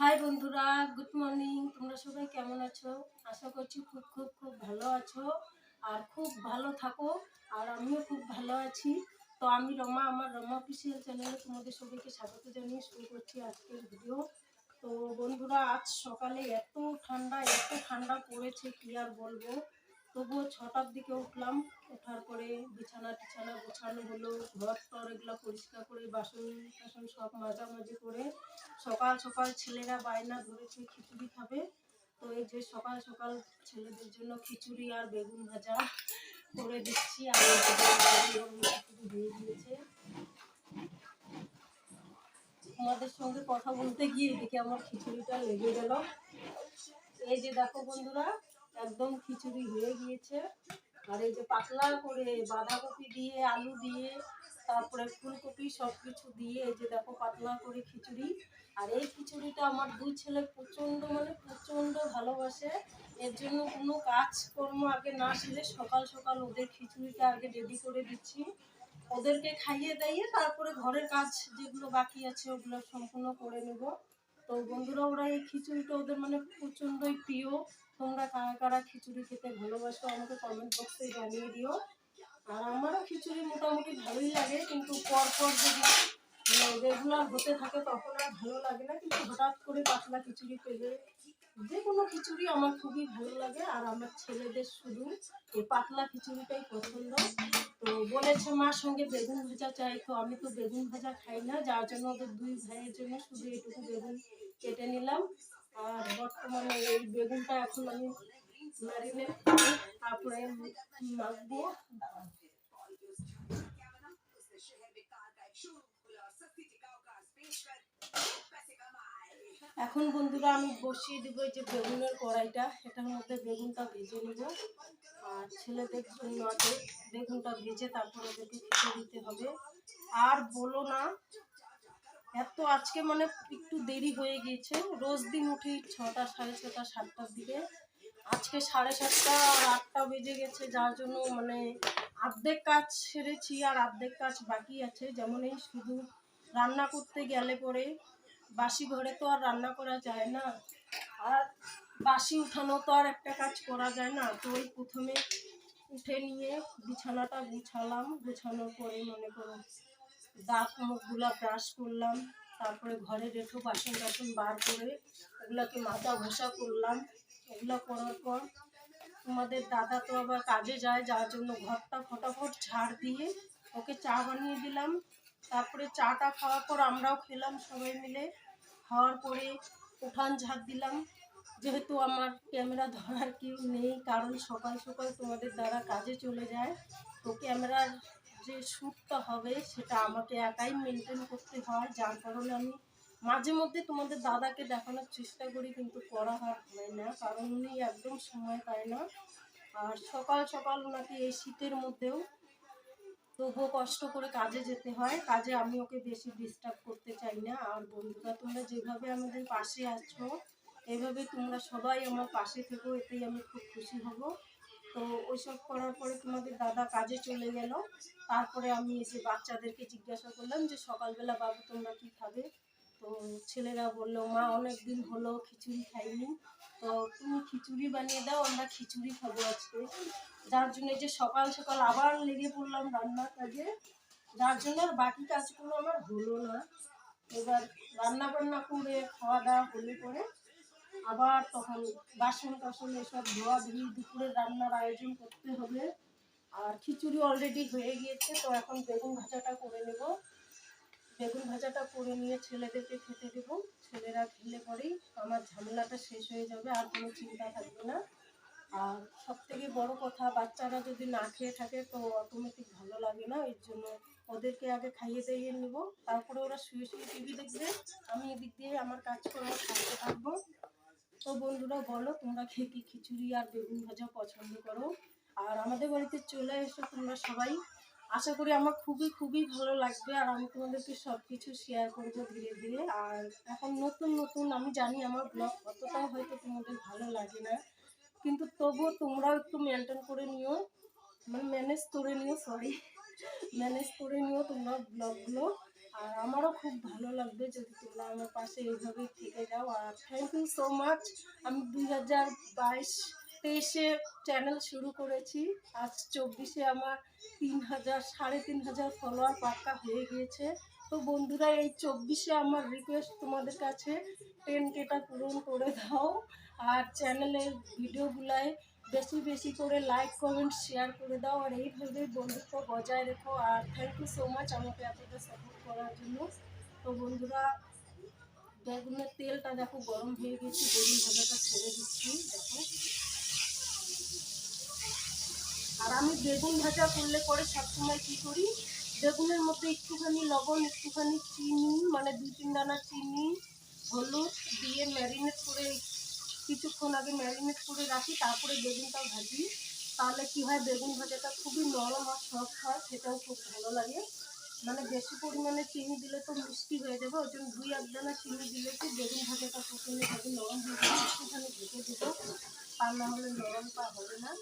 High বন্ধুরা good morning তোমরা সবাই কেমন আছো? আশা করছি খুব খুব খুব ভালো আছো আর খুব ভালো থাকো আর আমিও খুব ভালো আছি। তো আমি রমা, আমার রমা অফিসিয়াল চ্যানেলে তোমাদের সবাইকে স্বাগত জানিয়ে শুরু করছি আজকের ভিডিও তো বন্ধুরা, আজ সকালে এত ঠান্ডা এত ঠান্ডা পড়েছে, কি আর বলব? তবুও ছটার দিকে উঠলাম। ওঠার পরে বিছানা টিছানা গোছানো হলো, ঘর টর এগুলো পরিষ্কার করে বাসন টাসন সব মাজামাজি করে। সকাল সকাল ছেলেরা বায়না ধরেছে, খিচুড়ি খাবে। তো এই যে সকাল সকাল ছেলেদের জন্য খিচুড়ি আর বেগুন ভাজা করে দিচ্ছি। আর গিয়েছে তোমাদের সঙ্গে কথা বলতে গিয়ে এদিকে আমার খিচুড়িটা লেগে গেল। এই যে দেখো বন্ধুরা একদম খিচুড়ি হয়ে গিয়েছে। আর এই যে পাতলা করে বাঁধাকপি দিয়ে, আলু দিয়ে, তারপরে ফুলকপি সব কিছু দিয়ে এই যে দেখো পাতলা করে খিচুড়ি। আর এই খিচুড়িটা আমার দুই ছেলে প্রচণ্ড মানে প্রচণ্ড ভালোবাসে। এর জন্য কোনো কাজকর্ম আগে না সেরে সকাল সকাল ওদের খিচুড়িটা আগে রেডি করে দিচ্ছি। ওদেরকে খাইয়ে দাইয়ে তারপরে ঘরের কাজ যেগুলো বাকি আছে ওগুলো সম্পূর্ণ করে নেব। তো বন্ধুরা, ওরা এই খিচুড়িটা ওদের মানে প্রচণ্ডই প্রিয়। তোমরা কারা কারা খিচুড়ি খেতে ভালোবাসো আমাকে কমেন্ট বক্সে জানিয়ে দিও। আর আমারও খিচুড়ি মোটামুটি ভালোই লাগে, কিন্তু পরপর যদি রেগুলার হতে থাকে তখন আর ভালো লাগে না। কিন্তু হঠাৎ করে পাতলা খিচুড়ি পেলে যে কোনো খিচুড়ি আমার খুবই ভালো লাগে, আর আমার ছেলেদের শুধু এই পাতলা খিচুড়িটাই পছন্দ। তো বলেছে মার সঙ্গে বেগুন ভাজা চাই, তো আমি তো বেগুন ভাজা খাই না, যার জন্য ওদের দুই ভাইয়ের জন্য শুধু এইটুকু বেগুন কেটে নিলাম। আর বর্তমানে এই বেগুনটা এখন আমি মাখবো এখন বন্ধুরা আমি বসিয়ে দেবো যে বেগুনের কড়াইটা। এটার মধ্যে বেগুনটা ভেজে নেব। আর ছেলেদের জন্য বেগুনটা ভেজে তারপর ওদেরকে খেতে দিতে হবে। আর বলো না এত আজকে মানে একটু দেরি হয়ে গিয়েছে। রোজ দিন উঠি ছটা, সাড়ে ছটা, সাতটার দিকে। আজকে সাড়ে সাতটা আর আটটা বেজে গেছে, যার জন্য মানে অর্ধেক কাজ সেরেছি আর অর্ধেক কাজ বাকি আছে। যেমন এই শুধু রান্না করতে গেলে পরে বাসি ঘরে তো আর রান্না করা যায় না। আর বাসি উঠানো তো আর একটা কাজ করা যায় না। তো ওই প্রথমে উঠে নিয়ে বিছানাটা গুছালাম। গুছানোর পরে মনে করো দাঁত মুখগুলা ব্রাশ করলাম, তারপরে ঘরে রেখো বাসন টাসন বার করে ওগুলাকে মাথা ঘষা করলাম। ওগুলো করার পর তোমাদের দাদা তো আবার কাজে যায়, যার জন্য ঘরটা ফটাফট ঝাড় দিয়ে ওকে চা বানিয়ে দিলাম। তারপরে চাটা খাওয়ার পর আমরাও খেলাম সবাই মিলে। খাওয়ার পরে উঠান ঝাড় দিলাম। যেহেতু আমার ক্যামেরা ধরার কেউ নেই, কারণ সকাল সকাল তোমাদের দ্বারা কাজে চলে যায়, তো ক্যামেরার যে শ্যুটটা হবে সেটা আমাকে একাই মেনটেন করতে হয়, যার কারণে আমি মাঝে মধ্যে তোমাদের দাদাকে দেখানোর চেষ্টা করি, কিন্তু করা হয় হয় না, কারণ উনি একদম সময় পায় না। আর সকাল সকাল ওনাকে এই শীতের মধ্যেও তবুও কষ্ট করে কাজে যেতে হয়, কাজে আমি ওকে বেশি ডিস্টার্ব করতে চাই না। আর বন্ধুরা, তোমরা যেভাবে আমাদের পাশে আছো, এভাবে তোমরা সবাই আমার পাশে থেকো, এতেই আমি খুব খুশি হব। তো ওইসব করার পরে তোমাদের দাদা কাজে চলে গেল। তারপরে আমি এসে বাচ্চাদেরকে জিজ্ঞাসা করলাম যে, সকালবেলা বাবু, তোমরা কি খাবে? তো ছেলেরা বলল, মা অনেক দিন হলো খিচুড়ি খাইনি। তো তুমি খিচুড়ি বানিয়ে দাও, আমরা খিচুড়ি খাব আজকে। যার জন্য যে সকাল সকাল আবার লেগে পড়লাম রান্নার কাজে। যার জন্য আর বাকি কাজগুলো আমার হলো না। এবার রান্না বান্না করে, খাওয়া দাওয়া হলে পরে আবার তখন বাসন টাসন এসব ধোয়া ধুই দুপুরের রান্নার আয়োজন করতে হবে। আর খিচুড়ি অলরেডি হয়ে গিয়েছে, তো এখন বেগুন ভাজাটা করে নেব। বেগুন ভাজাটা করে নিয়ে ছেলেদেরকে খেতে দেবো। ছেলেরা খেলে পরেই আমার ঝামেলাটা শেষ হয়ে যাবে, আর কোনো চিন্তা থাকবে না। আর সব থেকে বড় কথা, বাচ্চারা যদি না খেয়ে থাকে তো অটোমেটিক ভালো লাগে না, এর জন্য ওদেরকে আগে খাইয়ে দাইয়ে নেব। তারপরে ওরা শুয়ে শুয়ে টিভি দেখবে, আমি এদিক দিয়ে আমার কাজকর্ম থাকতে থাকব। তো বন্ধুরা বলো, তোমরা খেয়ে কি খিচুড়ি আর বেগুন ভাজা পছন্দ করো? আর আমাদের বাড়িতে চলে এসো তোমরা সবাই। আশা করি আমার খুবই খুবই ভালো লাগবে আর আমি তোমাদেরকে সব কিছু শেয়ার করব ধীরে ধীরে। আর এখন নতুন নতুন, আমি জানি আমার ব্লগ অতটাও হয়তো তোমাদের ভালো লাগে না, কিন্তু তবুও তোমরাও একটু মেনটেন করে নিও। মানে ম্যানেজ করে নিও সরি ম্যানেজ করে নিও তোমরা ব্লগগুলো আর আমারও খুব ভালো লাগবে যদি তোমরা আমার পাশে এইভাবেই থেকে যাও। আর থ্যাংক ইউ সো মাচ আমি দুই হাজার বাইশ তেইশে চ্যানেল শুরু করেছি। আজ চব্বিশে আমার তিন হাজার, সাড়ে তিন হাজার ফলোয়ার পাক্কা হয়ে গিয়েছে। তো বন্ধুরা, এই চব্বিশে আমার রিকোয়েস্ট তোমাদের কাছে। টেন কেটা পূরণ করে দাও। আর চ্যানেলের ভিডিওগুলায় বেশি বেশি করে লাইক কমেন্ট শেয়ার করে দাও। আর এইভাবে বন্ধুত্ব বজায় রেখো। আর থ্যাংক ইউ সো মাচ আমাকে এতটা সাপোর্ট করার জন্য। তো বন্ধুরা, বেগুনের তেলটা দেখো গরম হয়ে গেছে, বেগুন ভাজাটা ছেড়ে দিচ্ছি, দেখো। আর আমি বেগুন ভাজা করলে পরে সবসময় কী করি? বেগুনের মধ্যে একটুখানি লবণ, একটুখানি চিনি মানে দুই তিন দানা চিনি, হলুদ দিয়ে ম্যারিনেট করে কিছুক্ষণ আগে ম্যারিনেট করে রাখি, তারপরে বেগুনটা ভাজি। তাহলে কি হয়, বেগুন ভাজাটা খুবই নরম আর সফট হয় সেটাও খুব ভালো লাগে। মানে বেশি পরিমাণে চিনি দিলে তো মিষ্টি হয়ে যাবে, ওই জন্য দুই এক দানা চিনি দিলে কি বেগুন ভাজাটা প্রথমে ভাবে নরম হয়ে যাবে, একটুখানি ঢেকে দেবো। আর না হলে নরমটা হবে না।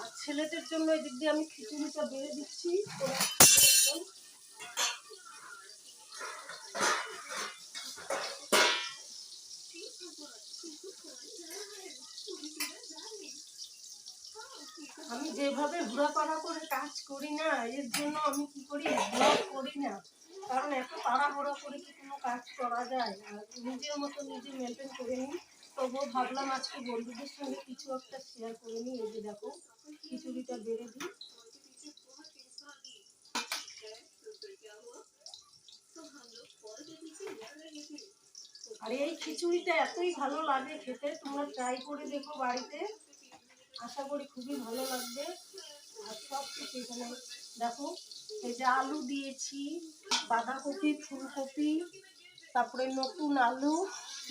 আর ছেলেদের জন্য এদিক দিয়ে আমি খিচুড়িটা বেড়ে দিচ্ছি ওরা খাবে এখন। আমি যেভাবে ঘোরাফাড়া করে কাজ করি না, এর জন্য আমি কি করি? ব্লগ করি না। কারণ এত তাড়াহুড়ো করে কি কোনো কাজ করা যায়? আর নিজের মতো নিজে মেনটেন করে নিই। তবুও ভাবলাম আজকে বন্ধুদের সঙ্গে কিছু একটা শেয়ার করে নিই। এই যে দেখো, খিচুড়িটা বেড়ে দিই। আর এই খিচুড়িটা এতই ভালো লাগে খেতে। তোমরা ট্রাই করে দেখো বাড়িতে। আশা করি খুবই ভালো লাগবে। আর সব কিছু এখানে দেখো, এই যে আলু দিয়েছি, বাঁধাকপি, ফুলকপি, তারপরে নতুন আলু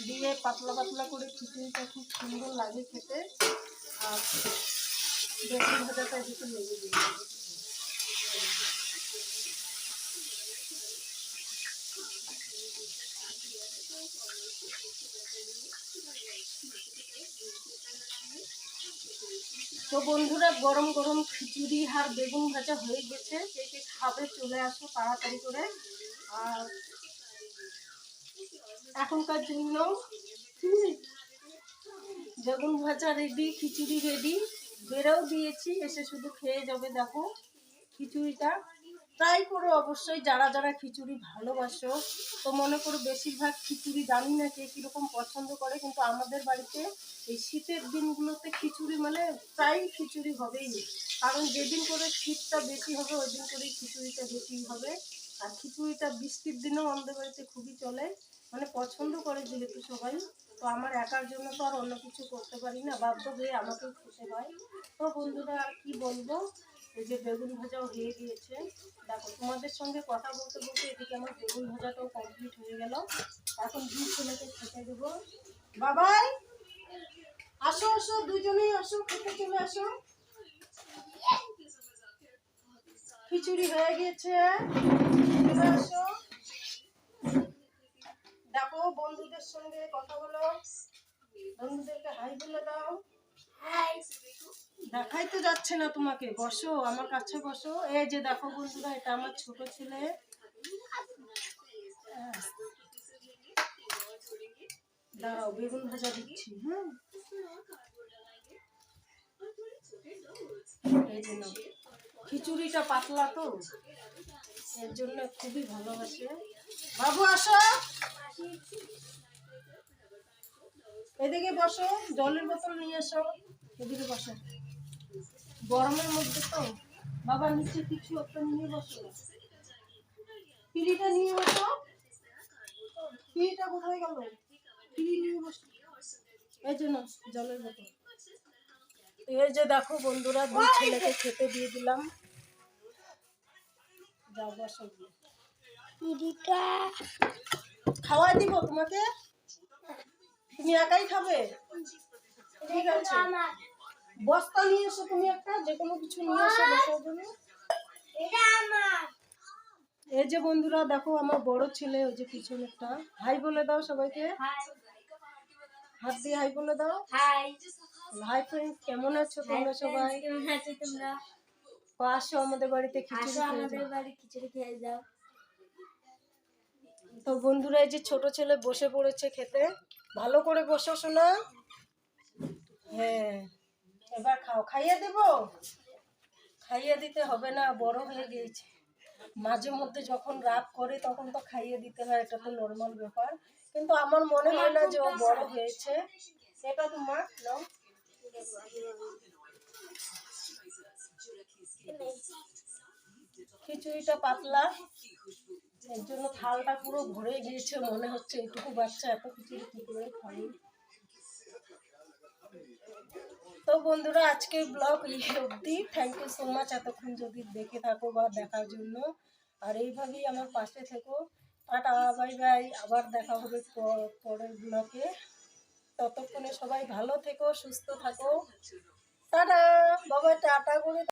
দিয়ে পাতলা পাতলা করে খিচুড়িটা খুব সুন্দর লাগে খেতে। আর বেগুন ভাজাটা এদিকে লেগে দিয়েছি তো বন্ধুরা, গরম গরম খিচুড়ি আর বেগুন ভাজা হয়ে গেছে। কে কে খাবে চলে আসো তাড়াতাড়ি করে। আর এখনকার জন্য বেগুন ভাজা রেডি খিচুড়ি রেডি বেড়েও দিয়েছি, এসে শুধু খেয়ে যাবে, দেখো খিচুড়িটা। ট্রাই করো অবশ্যই যারা যারা খিচুড়ি ভালোবাসো, তো মনে করো বেশিরভাগ খিচুড়ি জানি না কে কীরকম পছন্দ করে, কিন্তু আমাদের বাড়িতে এই শীতের দিনগুলোতে খিচুড়ি মানে প্রায় খিচুড়ি হবেই। কারণ যেদিন করে শীতটা বেশি হবে ওই দিন করেই খিচুড়িটা বেশি হবে। আর খিচুড়িটা বৃষ্টির দিনেও আমাদের বাড়িতে খুবই চলে। মানে পছন্দ করে যেহেতু সবাই, তো আমার একার জন্য তো আর অন্য কিছু করতে পারি না, বাধ্য হয়ে আমাকেও খেতে হয়। তো বন্ধুরা, আর কি বলব? এই যে বেগুন ভাজাও হয়ে গিয়েছে দেখো, তোমাদের সঙ্গে কথা বলতে বলতে এদিকে আমার বেগুন ভাজাটাও কমপ্লিট হয়ে গেল। এখন দুই ছেলেকে খেতে দেবো। বাবাই, আসো আসো, দুজনেই আসো, খেতে চলে আসো। খিচুড়ি হয়ে চলে আসো। দেখো, বন্ধুদের সঙ্গে কথা বলো। বন্ধুদেরকে হাই বলে দাও। দেখাই তো যাচ্ছে না তোমাকে। বসো, আমার কাছে বসো। এই যে দেখো বন্ধুরা, এটা আমার ছোট ছেলে। দাঁড়াও, বেগুন ভাজা দিচ্ছি হ্যাঁ এই যে নাও। খিচুড়িটা পাতলা তো, এর জন্য খুবই ভালোবাসে। বাবু, আসো। এদিকে বসো জলের বোতল নিয়ে এসো। এদিকে বসো। গরমের মধ্যে তো বাবা নিচে কিছু একটা নিয়ে বসো। পিড়িটা নিয়ে বসো। পিড়িটা কোথায় গেল? পিড়ি নিয়ে বসো। এই জন্য জলের বোতল। এই যে দেখো বন্ধুরা দুই ছেলেকে খেতে দিয়ে দিলাম। যাও বসো। খাওয়াই দিব তোমাকে? তুমি একাই খাবে? ঠিক আছে। বস্তা নিয়ে এসো তুমি একটা যে কোনো কিছু নিয়ে এসো বসার জন্য এই যে বন্ধুরা দেখো আমার বড় ছেলে ওই যে পিছনেরটা। হাই বলে দাও সবাইকে। হাত দিয়ে হাই বলে দাও। হাই। ফ্রেন্ডস কেমন আছো তোমরা সবাই? আসো আমাদের বাড়িতে খিচুড়ি আমাদের বাড়ি খিচুড়ি খেয়ে যাও। তো বন্ধুরা এই যে ছোট ছেলে বসে পড়েছে খেতে। ভালো করে বসো শোনা হ্যাঁ এবার খাও। খাইয়ে দেব? খাইয়ে দিতে হবে না, বড় হয়ে গিয়েছে। মাঝে মধ্যে যখন রাগ করে, তখন তো খাইয়ে দিতে হয়, এটা তো নর্মাল ব্যাপার। কিন্তু আমার মনে হয় না যে ও বড় হয়েছে। এটা তোমার নাও। খিচুড়িটা পাতলা। এর জন্য থালটা পুরো ভরে গিয়েছে, মনে হচ্ছে এটুকু বাচ্চা এত খিচুড়ি কি করে খাবে। তো বন্ধুরা, আজকের ব্লগ এই অবধি। থ্যাংক ইউ সো মাচ এতক্ষণ যদি দেখে থাকো বা দেখার জন্য। আর এইভাবেই আমার পাশে থেকো। টাটা বাই বাই আবার দেখা হবে পরের ব্লগে ততক্ষণে সবাই ভালো থেকো, সুস্থ থাকো। টাটা, বাবা, টাটা করে